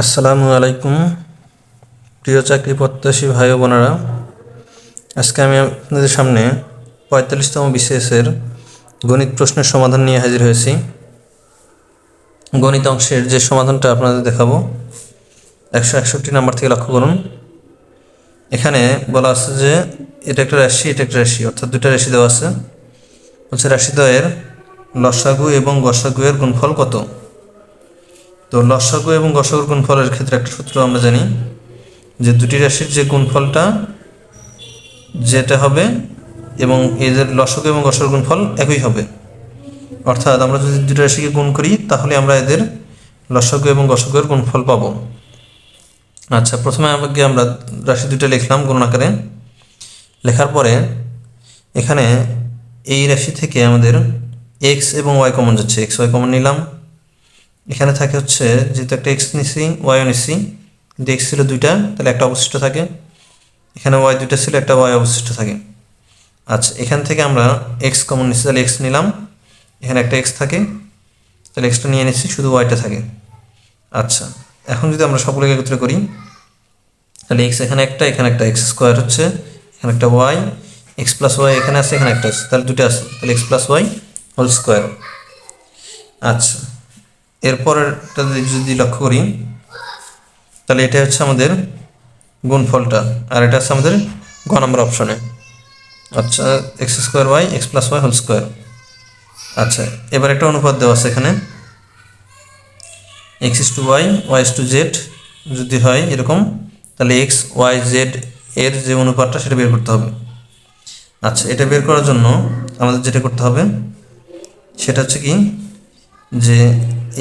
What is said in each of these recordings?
আসসালামু আলাইকুম, প্রিয় চাকরি প্রত্যাশী ভাই বোনেরা। আজকে আমি আপনাদের সামনে পঁয়তাল্লিশতম বিসিএসের গণিত প্রশ্নের সমাধান নিয়ে হাজির হয়েছি। গণিত অংশের যে সমাধানটা আপনাদের দেখাবো, একশো একষট্টি নাম্বার থেকে লক্ষ্য করুন। এখানে বলা আছে যে এটা একটা রাশি, এটা একটা রাশি, অর্থাৎ দুটা রাশি দেওয়া আছে। হচ্ছে রাশিদ্বয়ের লসাগু এবং গসাগু এর গুণফল কত? তো লসাগু এবং গসাগুর গুণফলের ক্ষেত্রে একটা সূত্র আমরা জানি যে দুটি রাশির যে গুণফলটা যেটা হবে এবং এদের লসাগু এবং গসাগুর গুণফল একই হবে। অর্থাৎ আমরা যদি দুটি রাশিকে গুণ করি, তাহলে আমরা এদের লসাগু এবং গসাগুর গুণফল পাবো। আচ্ছা প্রথমে আমাকে আমরা রাশি দুটো লিখলাম গুণ আকারে। লেখার পরে এখানে এই রাশি থেকে আমাদের এক্স এবং ওয়াই কমন যাচ্ছে। এক্স ওয়াই কমন নিলাম। এখানে থাকে হচ্ছে, যেহেতু একটা এক্স নিছি ওয়াইও নিছি কিন্তু এক্স ছিল দুইটা, তাহলে একটা অবশিষ্ট থাকে। এখানে ওয়াই দুইটা ছিল, একটা ওয়াই অবশিষ্ট থাকে। আচ্ছা এখান থেকে আমরা এক্স কমন নিচ্ছি তাহলে এক্স নিলাম। এখানে একটা এক্স থাকে, তাহলে এক্সটা নিয়ে নিচ্ছি শুধু ওয়াইটা থাকে। আচ্ছা এখন যদি আমরা সবগুলোকে একত্রে করি, তাহলে এক্স এখানে একটা এখানে একটা এক্স স্কোয়ার হচ্ছে, এখানে একটা ওয়াই এক্স প্লাস ওয়াই এখানে আছে, এখানে একটা আছে, তাহলে দুটো আছে, তাহলে x plus y whole square আচ্ছা এরপরটা যদি লক্ষ্য করি, তাহলে এটা হচ্ছে আমাদের গুণফলটা, আর এটা হচ্ছে আমাদের গ নম্বর অপশনে। আচ্ছা x square y, x plus y whole square. আচ্ছা এবার একটা অনুপাত দেওয়া আছে এখানে। X is to y y is to z যদি হয় এরকম, তাহলে এক্স, ওয়াই, জেড এর যে অনুপাতটা সেটা বের করতে হবে। আচ্ছা এটা বের করার জন্য আমাদের যেটা করতে হবে, সেটা হচ্ছে কি? যে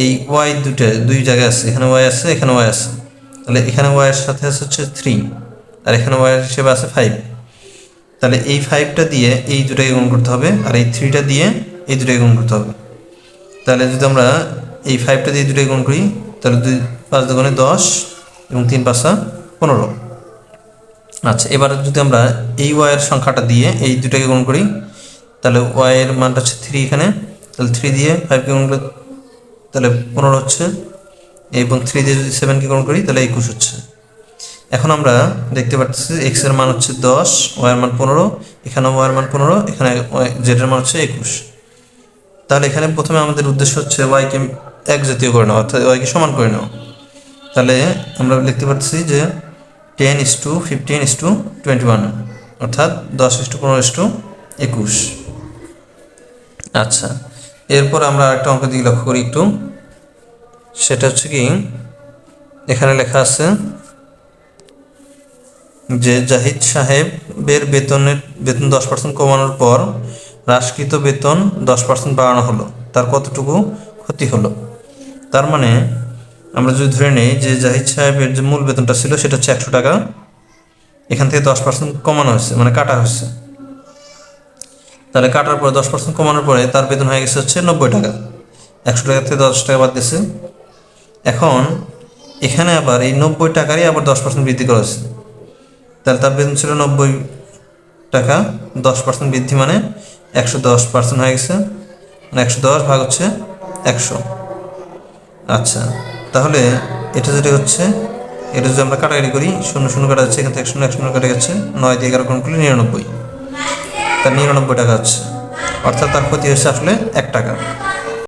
এই ওয়াই দুটো দুই জায়গায় আছে, এখানে ওয়াই আছে, এখানে ওয়াই আছে। তাহলে এখানে ওয়াইয়ের সাথে আছে হচ্ছে থ্রি আর এখানে ওয়াইয়ের হিসেবে আছে ফাইভ তাহলে এই ফাইভটা দিয়ে এই দুটাকে গুণ করতে হবে, আর এই থ্রিটা দিয়ে এই দুটাকে গুণ করতে হবে। তাহলে যদি আমরা এই ফাইভটা দিয়ে দুটাকে গুণ করি, তাহলে দুই পাঁচ দোকানে দশ এবং তিন পাঁচা পনেরো। আচ্ছা এবার যদি আমরা এই ওয়াইয়ের সংখ্যাটা দিয়ে এই দুটাকে গুণ করি, তাহলে ওয়াইয়ের মানটা হচ্ছে থ্রি এখানে। তাহলে থ্রি দিয়ে ফাইভকে গুণ করলে তাহলে পনেরো হচ্ছে, এবং থ্রি দিয়ে যদি সেভেনকে গ্রহণ করি, তাহলে একুশ হচ্ছে। এখন আমরা দেখতে পাচ্ছি এক্সের মান হচ্ছে দশ ওয়াইয়ের মান পনেরো, এখানে ওয়াইয়ের মান পনেরো, এখানে জেডের মান হচ্ছে একুশ। তাহলে এখানে প্রথমে আমাদের উদ্দেশ্য হচ্ছে ওয়াইকে এক জাতীয় করে নেওয়া, অর্থাৎ ওয়াইকে সমান করে নেওয়া। তাহলে আমরা লিখতে পাচ্ছি যে ten is to fifteen is to twenty one অর্থাৎ দশ ইস টু পনেরো ইস টু একুশ। আচ্ছা। এরপর আমরা আরেকটা অঙ্ক দিকে লক্ষ্য করি একটু। সেটা হচ্ছে কি, এখানে লেখা আছে যে জাহিদ সাহেবের বেতনের, বেতন দশ পার্সেন্ট কমানোর পর হ্রাসকৃত বেতন দশ পার্সেন্ট বাড়ানো হলো। তার কতটুকু ক্ষতি হলো? তার মানে আমরা যদি ধরে নিই যে জাহিদ সাহেবের যে মূল বেতনটা ছিল সেটা হচ্ছে একশো টাকা। এখান থেকে দশ পার্সেন্ট কমানো হয়েছে মানে কাটা হয়েছে। তাহলে কাটার পরে দশ পার্সেন্ট কমানোর পরে তার বেতন হয়ে গেছে হচ্ছে নব্বই টাকা। একশো টাকা থেকে দশ টাকা বাদ দিয়েছে। এখন এখানে আবার এই নব্বই টাকারই আবার দশ পার্সেন্ট বৃদ্ধি করা হয়েছে। তাহলে তার বেতন ছিল নব্বই টাকা, দশ পার্সেন্ট বৃদ্ধি মানে একশো দশ পার্সেন্ট হয়ে গেছে। মানে একশো দশ ভাগ হচ্ছে একশো। আচ্ছা তাহলে এটা যেটা হচ্ছে, এটা যদি আমরা কাটাকাটি করি, শূন্য শূন্য কাটা যাচ্ছে, এখান থেকে এক শূন্য এক শূন্য কাটা যাচ্ছে, নয় দিয়ে এগারো কোন করলে নিরানব্বই। তার নিরানব্বই টাকা হচ্ছে। অর্থাৎ তার ক্ষতি হচ্ছে আসলে এক টাকা।